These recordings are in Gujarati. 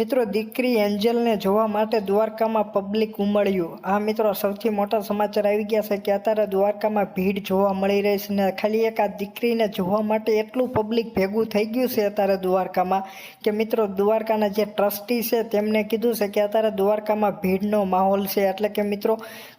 મિત્રો, દીકરી એન્જલને જોવા માટે દ્વારકામાં પબ્લિક ઉમળ્યું. આ મિત્રો, સૌથી મોટા સમાચાર આવી ગયા છે કે અત્યારે દ્વારકામાં ભીડ જોવા મળી રહી છે ને ખાલી એક આ દીકરીને જોવા માટે એટલું પબ્લિક ભેગું થઈ ગયું છે અત્યારે દ્વારકામાં કે મિત્રો, દ્વારકાના જે ટ્રસ્ટી છે તેમને કીધું છે કે અત્યારે દ્વારકામાં ભીડનો માહોલ છે. એટલે કે મિત્રો,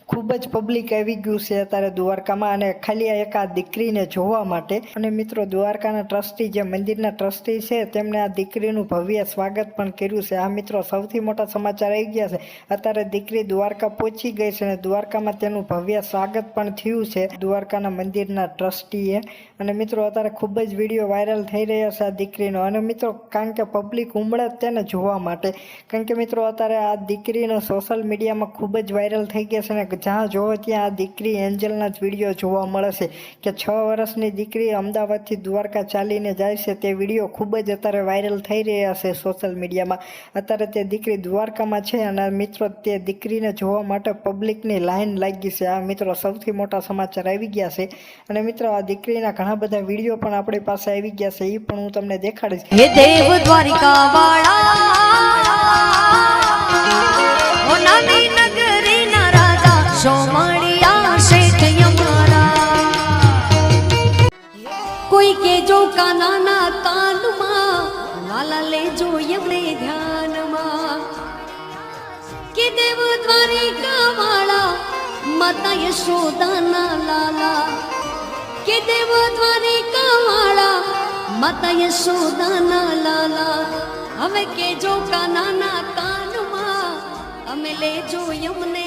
ખૂબ જ પબ્લિક આવી ગયું છે અત્યારે દ્વારકામાં અને ખાલી આ એક આ દીકરીને જોવા માટે. અને મિત્રો, દ્વારકાના ટ્રસ્ટી જે મંદિરના ટ્રસ્ટી છે તેમણે આ દીકરીનું ભવ્ય સ્વાગત પણ કર્યું છે. આ મિત્રો, સૌથી મોટા સમાચાર આવી ગયા છે. અત્યારે દીકરી દ્વારકા પહોંચી ગઈ છે અને દ્વારકામાં તેનું ભવ્ય સ્વાગત પણ થયું છે દ્વારકાના મંદિરના ટ્રસ્ટીએ. અને મિત્રો, અત્યારે ખૂબ જ વીડિયો વાયરલ થઈ રહ્યા છે આ દીકરીનો. અને મિત્રો, કારણ કે પબ્લિક ઉમળે તેને જોવા માટે. કારણ કે મિત્રો, અત્યારે આ દીકરીનો સોશિયલ મીડિયામાં ખૂબ જ વાયરલ થઈ ગયા છે અને જ્યાં જોવો ત્યાં આ દીકરી એન્જલના જ વીડિયો જોવા મળે છે કે છ વર્ષની દીકરી અમદાવાદથી દ્વારકા ચાલીને જાય છે. તે વીડિયો ખૂબ જ અત્યારે વાયરલ થઈ રહ્યા છે સોશિયલ મીડિયામાં. અત્યારે તે દીકરી દ્વારકામાં છે અને મિત્રો તે દીકરીને જોવા માટે પબ્લિકની લાઈન લાગી છે. આ મિત્રો સૌથી મોટા સમાચાર આવી ગયા છે. અને મિત્રો આ દીકરીના ઘણા બધા વીડિયો પણ આપણી પાસે આવી ગયા છે. એ પણ હું તમને દેખાડીશ. કોઈ કે જો કાનાના દેવ દ્વારિકા વાળા માતા યશોદાના લાલા. કે દેવ દ્વારિકા વાળા માતા યશોદાના લાલા. હવે કે જો કાનાના કાનમાં, અમે લેજો યમને